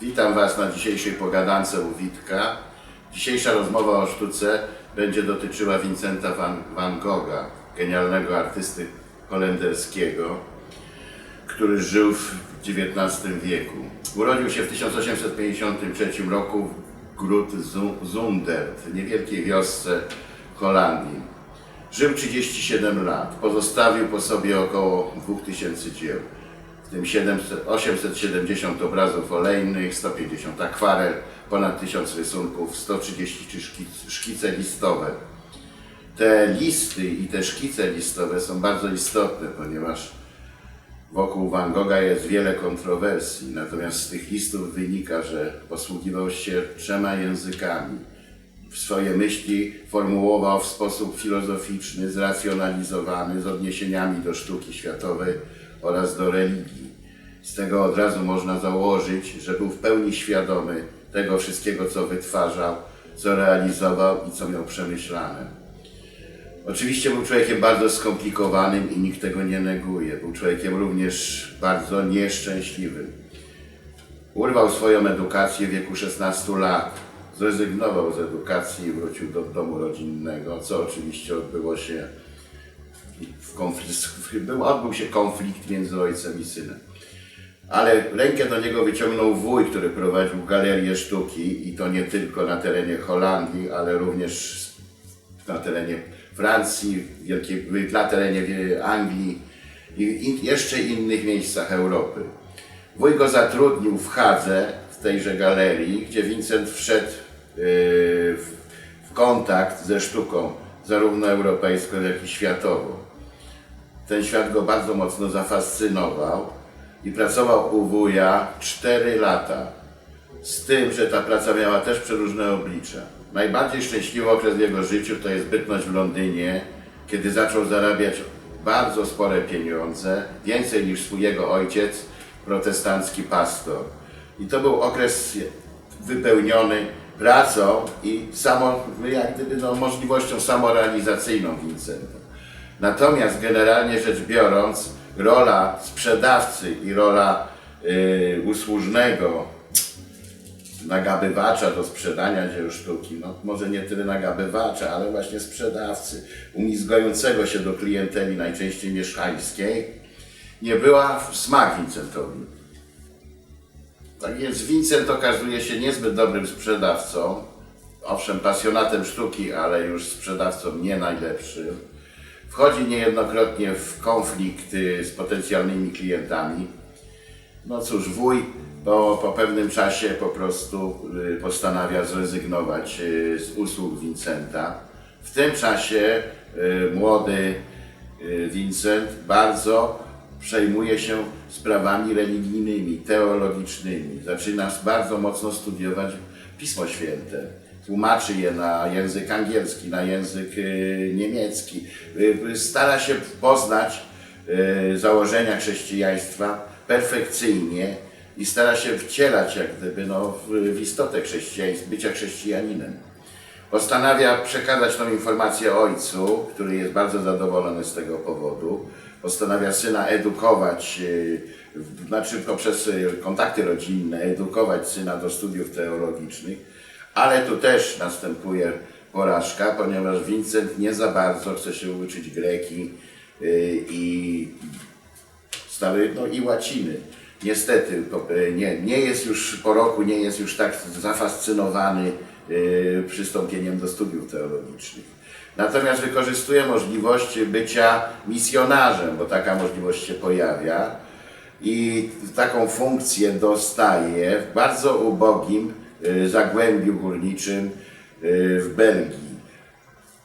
Witam Was na dzisiejszej pogadance u Witka. Dzisiejsza rozmowa o sztuce będzie dotyczyła Vincenta van, van Gogha, genialnego artysty holenderskiego, który żył w XIX wieku. Urodził się w 1853 roku w Grut Zu- Zundert, niewielkiej wiosce Holandii. Żył 37 lat, pozostawił po sobie około 2000 dzieł, w tym 700, 870 obrazów olejnych, 150 akwarel, ponad 1000 rysunków, 133 szkic, szkice listowe. Te listy i te szkice listowe są bardzo istotne, ponieważ wokół Van Gogha jest wiele kontrowersji, natomiast z tych listów wynika, że posługiwał się trzema językami. Swoje myśli formułował w sposób filozoficzny, zracjonalizowany, z odniesieniami do sztuki światowej oraz do religii. Z tego od razu można założyć, że był w pełni świadomy tego wszystkiego, co wytwarzał, co realizował i co miał przemyślane. Oczywiście był człowiekiem bardzo skomplikowanym i nikt tego nie neguje. Był człowiekiem również bardzo nieszczęśliwym. Urwał swoją edukację w wieku 16 lat. Zrezygnował z edukacji i wrócił do domu rodzinnego, co oczywiście odbyło się w konflikt, był, odbył się konflikt między ojcem i synem. Ale rękę do niego wyciągnął wuj, który prowadził galerię sztuki i to nie tylko na terenie Holandii, ale również na terenie Francji, wielkiej, na terenie Anglii i, i jeszcze innych miejscach Europy. Wuj go zatrudnił w Hadze, w tejże galerii, gdzie Vincent wszedł w, w kontakt ze sztuką, zarówno europejską, jak i światową. Ten świat go bardzo mocno zafascynował i pracował u wuja 4 lata. Z tym, że ta praca miała też przeróżne oblicza. Najbardziej szczęśliwy okres w jego życiu to jest bytność w Londynie, kiedy zaczął zarabiać bardzo spore pieniądze, więcej niż swój jego ojciec, protestancki pastor. I to był okres wypełniony pracą i samo, jak gdyby no, możliwością samorealizacyjną Vincenta. Natomiast generalnie rzecz biorąc, rola sprzedawcy i rola y, usłużnego nagabywacza do sprzedania dzieł sztuki, no może nie tyle nagabywacza, ale właśnie sprzedawcy, umizgającego się do klienteli najczęściej mieszkańskiej, nie była w smak Vincentowi. Tak więc Vincent okazuje się niezbyt dobrym sprzedawcą, owszem pasjonatem sztuki, ale już sprzedawcą nie najlepszym. Wchodzi niejednokrotnie w konflikt y, z potencjalnymi klientami. No cóż, wuj po, po pewnym czasie po prostu y, postanawia zrezygnować y, z usług Vincenta. W tym czasie y, młody Vincent bardzo przejmuje się sprawami religijnymi, teologicznymi. Zaczyna bardzo mocno studiować Pismo Święte. Tłumaczy je na język angielski, na język y, niemiecki. Y, Stara się poznać y, założenia chrześcijaństwa perfekcyjnie i stara się wcielać jak gdyby no, w, w istotę chrześcijaństwa, bycia chrześcijaninem. Postanawia przekazać tą informację ojcu, który jest bardzo zadowolony z tego powodu. Postanawia syna edukować, y, znaczy poprzez y, kontakty rodzinne, edukować syna do studiów teologicznych, ale tu też następuje porażka, ponieważ Vincent nie za bardzo chce się uczyć greki y, i stary, no i łaciny. Niestety nie, nie jest już po roku, nie jest już tak zafascynowany przystąpieniem do studiów teologicznych. Natomiast wykorzystuje możliwość bycia misjonarzem, bo taka możliwość się pojawia i taką funkcję dostaje w bardzo ubogim e, zagłębiu górniczym e, w Belgii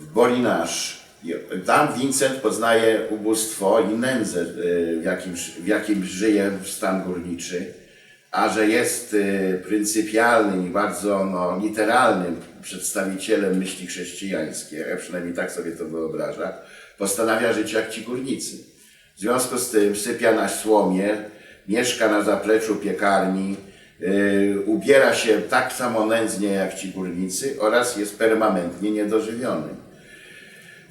w Bolinage. I Tam Vincent poznaje ubóstwo i nędzę, y, w jakim, w jakim żyje stan górniczy, a że jest y, pryncypialnym i bardzo no, literalnym przedstawicielem myśli chrześcijańskiej, ja przynajmniej tak sobie to wyobrażam, postanawia żyć jak ci górnicy. W związku z tym sypia na słomie, mieszka na zapleczu piekarni, yy, ubiera się tak samo nędznie jak ci górnicy oraz jest permanentnie niedożywiony.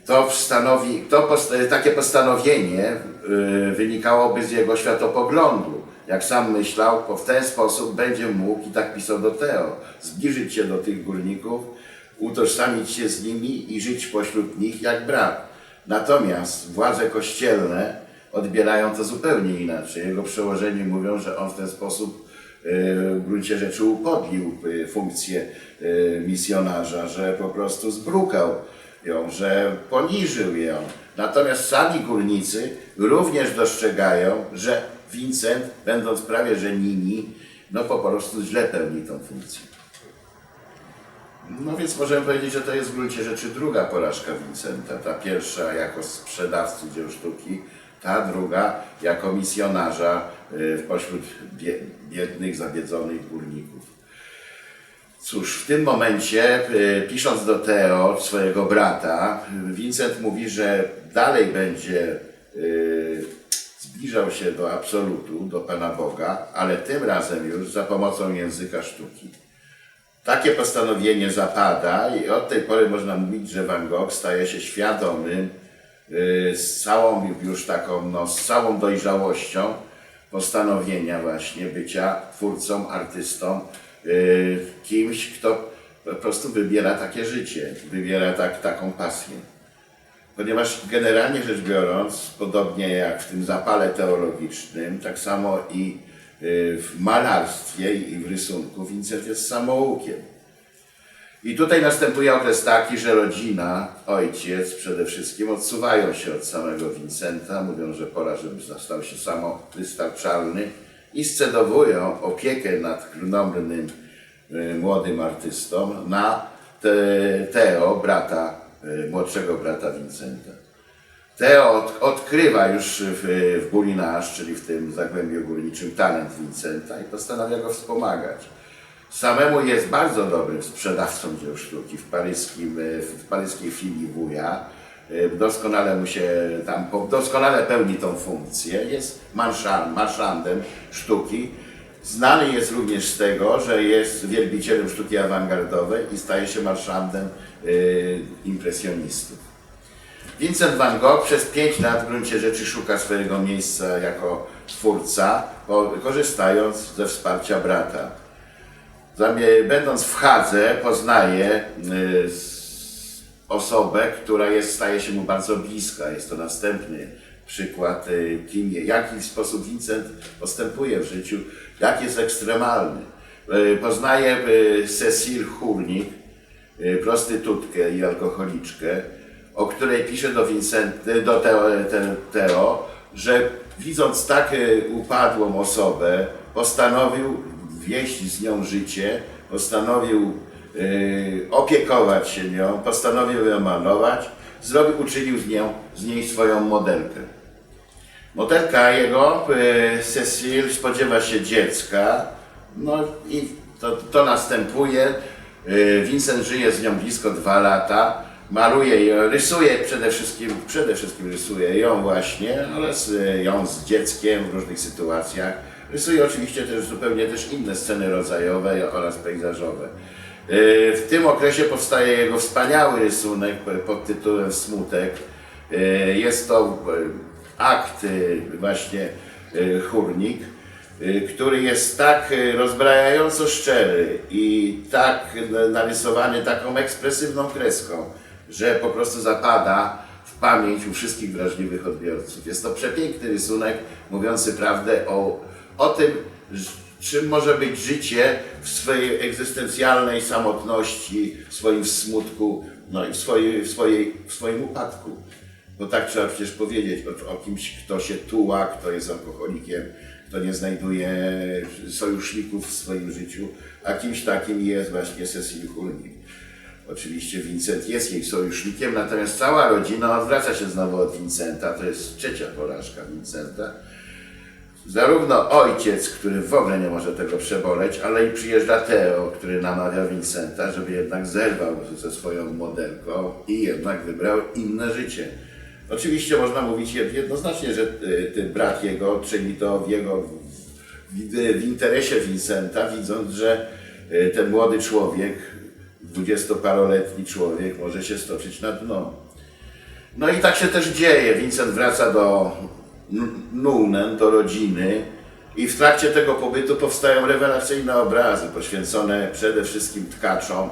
To, stanowi, to post, takie postanowienie yy, wynikałoby z jego światopoglądu. Jak sam myślał, bo w ten sposób będzie mógł, i tak pisał do Teo, zbliżyć się do tych górników, utożsamić się z nimi i żyć pośród nich jak brat. Natomiast władze kościelne odbierają to zupełnie inaczej. Jego przełożeni mówią, że on w ten sposób e, w gruncie rzeczy upodlił e, funkcję e, misjonarza, że po prostu zbrukał ją, że poniżył ją. Natomiast sami górnicy również dostrzegają, że Vincent, będąc prawie że nimi, no po prostu źle pełni tą funkcję. No więc możemy powiedzieć, że to jest w gruncie rzeczy druga porażka Vincenta. Ta pierwsza jako sprzedawcy dzieł sztuki, ta druga jako misjonarza y, pośród bie- biednych, zabiedzonych górników. Cóż, w tym momencie, y, pisząc do Teo, swojego brata, Vincent mówi, że dalej będzie y, zbliżał się do absolutu, do Pana Boga, ale tym razem już za pomocą języka sztuki. Takie postanowienie zapada i od tej pory można mówić, że Van Gogh staje się świadomym y, z całą już taką, no, z całą dojrzałością postanowienia właśnie bycia twórcą, artystą, kimś, kto po prostu wybiera takie życie, wybiera tak, taką pasję. Ponieważ generalnie rzecz biorąc, podobnie jak w tym zapale teologicznym, tak samo i y, w malarstwie i w rysunku Vincent jest samoukiem. I tutaj następuje okres taki, że rodzina, ojciec przede wszystkim odsuwają się od samego Vincenta, mówią, że pora, żeby stał się samowystarczalny i scedowują opiekę nad krnąbrnym y, młodym artystą na te, Teo, brata, y, młodszego brata Vincenta. Teo od, odkrywa już w, w czyli w tym zagłębiu górniczym, talent Vincenta i postanawia go wspomagać. Samemu jest bardzo dobrym sprzedawcą dzieł sztuki w, paryskim, e, w paryskiej filii wuja. Doskonale mu się tam, doskonale pełni tą funkcję. Jest marszan, marszandem sztuki. Znany jest również z tego, że jest wielbicielem sztuki awangardowej i staje się marszandem e, impresjonistów. Vincent van Gogh przez pięć lat w gruncie rzeczy szuka swojego miejsca jako twórca, korzystając ze wsparcia brata. Będąc w Hadze, poznaje y, osobę, która jest, staje się mu bardzo bliska. Jest to następny przykład, y, kim, jaki sposób Vincent postępuje w życiu, jak jest ekstremalny. Y, Poznaje y, Cecil Hurnik, prostytutkę i alkoholiczkę, o której pisze do, Vincent, do Teo, te- Teo, że widząc tak upadłą osobę, postanowił wieść z nią życie, postanowił opiekować się nią, postanowił ją malować, zrobił, uczynił z, nią, z niej swoją modelkę. Modelka jego, y, Cecil, spodziewa się dziecka, no i to, to następuje. Y, Vincent żyje z nią blisko dwa lata, maluje ją, rysuje przede wszystkim, przede wszystkim rysuje ją właśnie, ale z, ją z dzieckiem w różnych sytuacjach. Rysuje oczywiście też zupełnie też inne sceny rodzajowe oraz pejzażowe. Y, W tym okresie powstaje jego wspaniały rysunek pod tytułem Smutek. Y, Jest to y, akt właśnie chórnik, który jest tak rozbrajająco szczery i tak narysowany taką ekspresywną kreską, że po prostu zapada w pamięć u wszystkich wrażliwych odbiorców. Jest to przepiękny rysunek mówiący prawdę o, o tym, czym może być życie w swojej egzystencjalnej samotności, w swoim smutku, no i w, swojej, w, swojej, w swoim upadku. Bo tak trzeba przecież powiedzieć o, o kimś, kto się tuła, kto jest alkoholikiem, kto nie znajduje sojuszników w swoim życiu, a kimś takim jest właśnie Cecil Hulnik. Oczywiście Vincent jest jej sojusznikiem, natomiast cała rodzina odwraca się znowu od Vincenta. To jest trzecia porażka Vincenta. Zarówno ojciec, który w ogóle nie może tego przeboleć, ale i przyjeżdża Teo, który namawia Vincenta, żeby jednak zerwał ze swoją modelką i jednak wybrał inne życie. Oczywiście można mówić jed- jednoznacznie, że y, ten brat jego czyni to w jego w interesie Vincenta, widząc, że y, ten młody człowiek, dwudziestoparoletni człowiek może się stoczyć na dno. No i tak się też dzieje. Vincent wraca do N- Nunen, do rodziny I w trakcie tego pobytu powstają rewelacyjne obrazy poświęcone przede wszystkim tkaczom.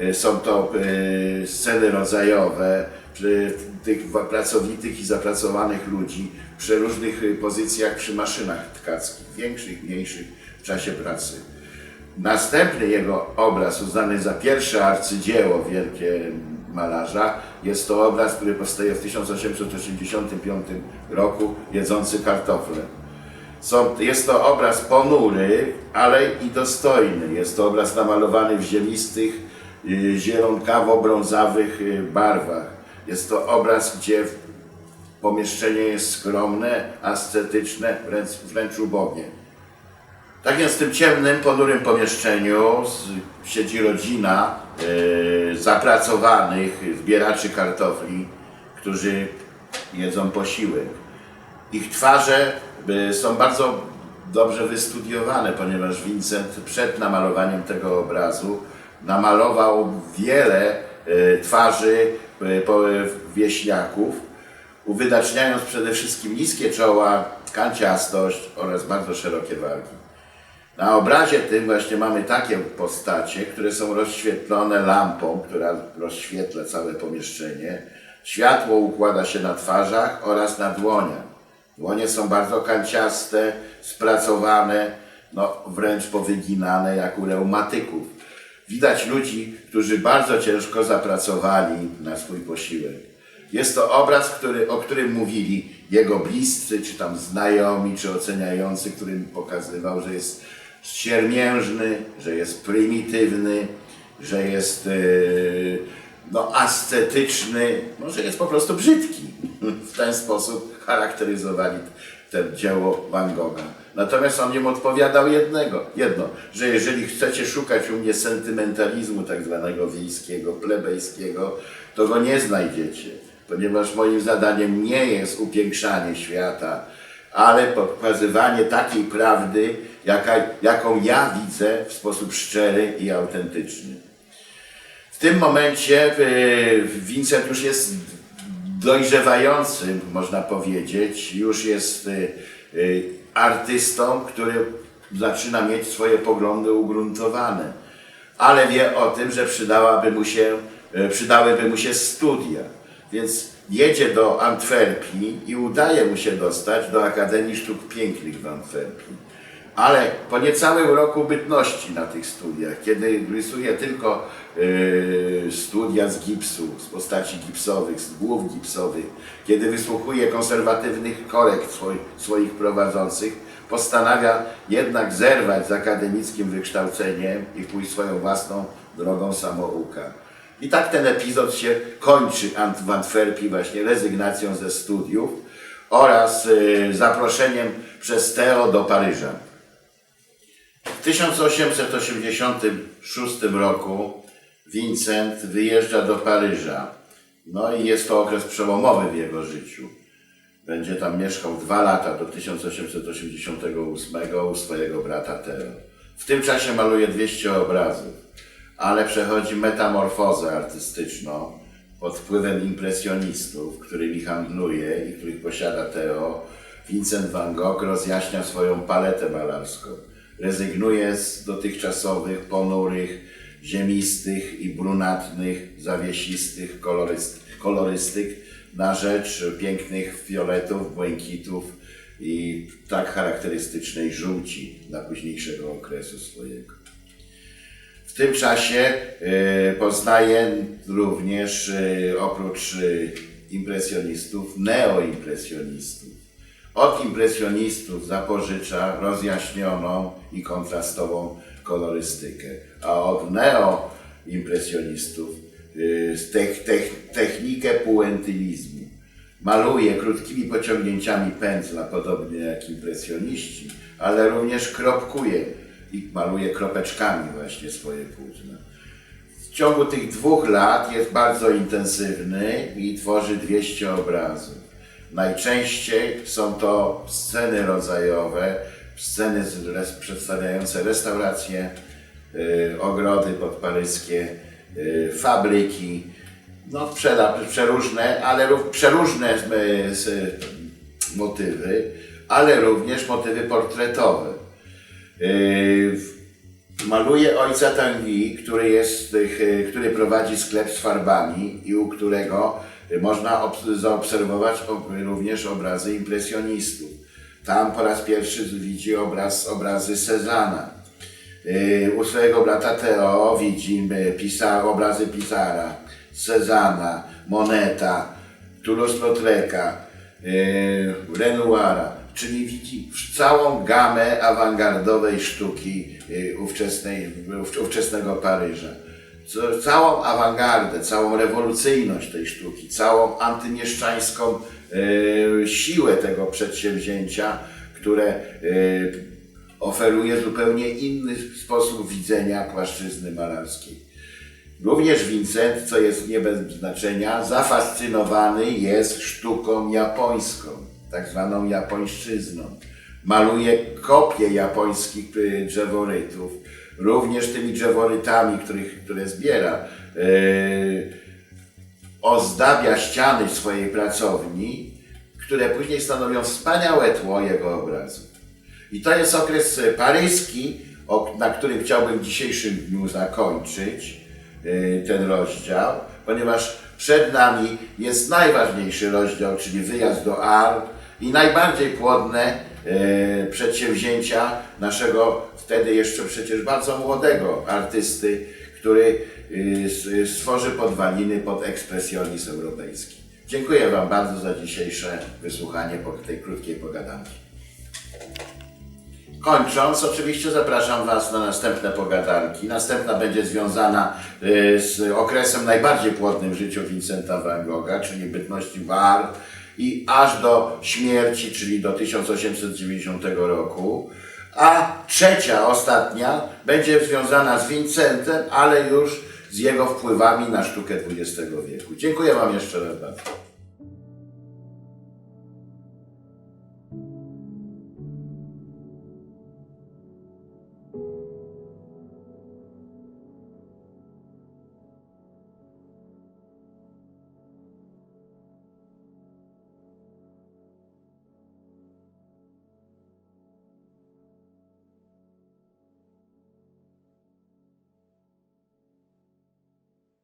Y, Są to y, sceny rodzajowe przy tych pracowitych i zapracowanych ludzi w przeróżnych y, pozycjach przy maszynach tkackich, większych, mniejszych w czasie pracy. Następny jego obraz, uznany za pierwsze arcydzieło wielkie malarza, jest to obraz, który powstaje w 1885 roku, jedzący kartofle. Są, jest to obraz ponury, ale i dostojny. Jest to obraz namalowany w ziemistych, y, zielonkawo-brązowych y, barwach. Jest to obraz, gdzie pomieszczenie jest skromne, ascetyczne, wręcz, wręcz ubogie. Tak więc w tym ciemnym, ponurym pomieszczeniu siedzi rodzina zapracowanych zbieraczy kartofli, którzy jedzą posiłek. Ich twarze e, są bardzo dobrze wystudiowane, ponieważ Vincent przed namalowaniem tego obrazu namalował wiele e, twarzy e, wieśniaków, uwydaczniając przede wszystkim niskie czoła, kanciastość oraz bardzo szerokie wargi. Na obrazie tym właśnie mamy takie postacie, które są rozświetlone lampą, która rozświetla całe pomieszczenie. Światło układa się na twarzach oraz na dłoniach. Dłonie są bardzo kanciaste, spracowane, no wręcz powyginane jak u reumatyków. Widać ludzi, którzy bardzo ciężko zapracowali na swój posiłek. Jest to obraz, który, o którym mówili jego bliscy, czy tam znajomi, czy oceniający, którym pokazywał, że jest siermiężny, że jest prymitywny, że jest e, no, ascetyczny, no, że jest po prostu brzydki. W ten sposób charakteryzowali te dzieło Van Gogha. Natomiast on im odpowiadał jednego, jedno, że jeżeli chcecie szukać u mnie sentymentalizmu tak zwanego wiejskiego, plebejskiego, to go nie znajdziecie, ponieważ moim zadaniem nie jest upiększanie świata, ale pokazywanie takiej prawdy, jaka, jaką ja widzę w sposób szczery i autentyczny. W tym momencie y, Vincent już jest dojrzewającym, można powiedzieć, już jest y, y, artystą, który zaczyna mieć swoje poglądy ugruntowane, ale wie o tym, że przydałaby mu się, przydałyby mu się studia. Więc jedzie do Antwerpii i udaje mu się dostać do Akademii Sztuk Pięknych w Antwerpii. Ale po niecałym roku bytności na tych studiach, kiedy rysuje tylko yy, studia z gipsu, z postaci gipsowych, z głów gipsowych, kiedy wysłuchuje konserwatywnych korekt swoi, swoich prowadzących, postanawia jednak zerwać z akademickim wykształceniem i pójść swoją własną drogą samouka. I tak ten epizod się kończy w Antwerpii właśnie rezygnacją ze studiów oraz yy, zaproszeniem przez Teo do Paryża. W 1886 roku Vincent wyjeżdża do Paryża. No i jest to okres przełomowy w jego życiu. Będzie tam mieszkał dwa lata do 1888 u swojego brata Teo. W tym czasie maluje 200 obrazów, ale przechodzi metamorfozę artystyczną pod wpływem impresjonistów, którymi handluje i których posiada Teo. Vincent van Gogh rozjaśnia swoją paletę malarską. Rezygnuje z dotychczasowych, ponurych, ziemistych i brunatnych, zawiesistych koloryst- kolorystyk na rzecz pięknych fioletów, błękitów i tak charakterystycznej żółci dla późniejszego okresu swojego. W tym czasie e, poznaje również e, oprócz e, impresjonistów neoimpresjonistów. Od impresjonistów zapożycza rozjaśnioną i kontrastową kolorystykę, a od neoimpresjonistów y, tech, tech, technikę puentylizmu. Maluje krótkimi pociągnięciami pędzla, podobnie jak impresjoniści, ale również kropkuje i maluje kropeczkami właśnie swoje płótna. W ciągu tych dwóch lat jest bardzo intensywny i tworzy 200 obrazów. Najczęściej są to sceny rodzajowe, sceny przedstawiające restauracje, y, ogrody podparyskie, y, fabryki, no przeda- przeróżne, ale ró- przeróżne y, motywy, ale również motywy portretowe. Maluje ojca Tanguy, który, jest, który prowadzi sklep z farbami i u którego można obs- zaobserwować ob- również obrazy impresjonistów. Tam po raz pierwszy widzi obraz, obrazy Cezana. Yy, U swojego brata Theo widzimy obrazy Pizarra, Cezana, Moneta, Toulouse-Lautreka, yy, Renoira, czyli widzi całą gamę awangardowej sztuki ówczesnej, ów- ówczesnego Paryża. Całą awangardę, całą rewolucyjność tej sztuki, całą antymieszczańską yy, siłę tego przedsięwzięcia, które yy, oferuje zupełnie inny sposób widzenia płaszczyzny malarskiej. Również Vincent, co jest nie bez znaczenia, zafascynowany jest sztuką japońską, tak zwaną japońszczyzną. Maluje kopie japońskich y, drzeworytów, również tymi drzeworytami, których, które zbiera. Yy, ozdabia ściany swojej pracowni, które później stanowią wspaniałe tło jego obrazu. I to jest okres e, paryski, na którym chciałbym w dzisiejszym dniu zakończyć e, ten rozdział, ponieważ przed nami jest najważniejszy rozdział, czyli wyjazd do Arles i najbardziej płodne e, przedsięwzięcia naszego wtedy jeszcze przecież bardzo młodego artysty, który e, s- stworzy podwaliny pod ekspresjonizm europejski. Dziękuję Wam bardzo za dzisiejsze wysłuchanie tej krótkiej pogadanki. Kończąc, oczywiście zapraszam Was na następne pogadanki. Następna będzie związana z okresem najbardziej płodnym w życiu Vincenta van Gogha, czyli bytności w Arles i aż do śmierci, czyli do 1890 roku. A trzecia, ostatnia, będzie związana z Vincentem, ale już z jego wpływami na sztukę XX wieku. Dziękuję Wam jeszcze raz bardzo.